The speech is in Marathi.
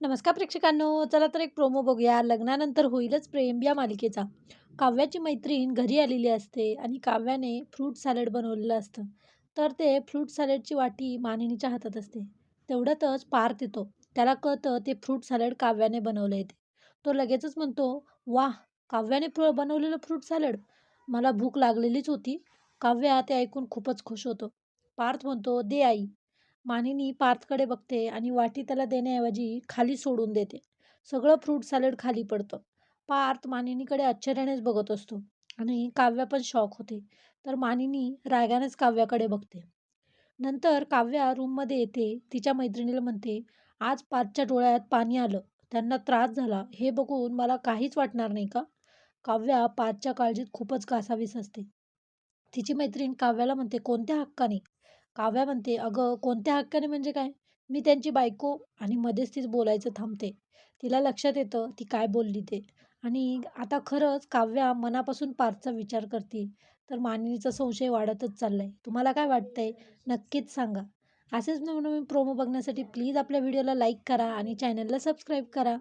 नमस्कार प्रेक्षकांनो चला तर एक प्रोमो बघूया. लग्नानंतर होईलच प्रेम या मालिकेचा. काव्याची मैत्रीण घरी आलेली असते आणि काव्याने फ्रूट सॅलड बनवलेलं असतं. तर ते फ्रूट सॅलडची वाटी मानिनीच्या हातात असते. तेवढ्यातच पार्थ येतो. त्याला कळतं ते फ्रूट सॅलड काव्याने बनवलं आहे ते. तो लगेचच म्हणतो वाह काव्याने फ्र बनवलेलं फ्रूट सॅलड मला भूक लागलेलीच होती. काव्या ते ऐकून खूपच खुश होतो. पार्थ म्हणतो दे आई मानिनी पार्थकडे बघते आणि वाटी त्याला देण्याऐवजी खाली सोडून देते. सगळं फ्रूट सॅलड खाली पडतं. पार्थ मानिनीकडे आश्चर्यानेच बघत असतो आणि काव्या पण शॉक होते. तर मानिनी रागानेच काव्याकडे बघते. नंतर काव्या रूममध्ये येते. तिच्या मैत्रिणीला म्हणते आज पार्थच्या डोळ्यात पाणी आलं. त्यांना त्रास झाला. हे बघून मला काहीच वाटणार नाही का? काव्या पार्थच्या काळजीत खूपच कासावीस असते. तिची मैत्रीण काव्याला म्हणते कोणत्या हक्काने? काव्या म्हणते अगं कोणत्या हक्काने म्हणजे काय? मी त्यांची बायको आणि मध्येच तीच बोलायचं थांबते. तिला लक्षात येतं ती काय बोलली ते. आणि आता खरंच काव्या मनापासून पार्थचा विचार करते. तर मानिनीचा संशय वाढतच चाललाय. तुम्हाला काय वाटतंय? नक्कीच सांगा. असेच नवनवीन प्रोमो बघण्यासाठी प्लीज आपल्या व्हिडिओला लाईक करा आणि चॅनलला सबस्क्राईब करा.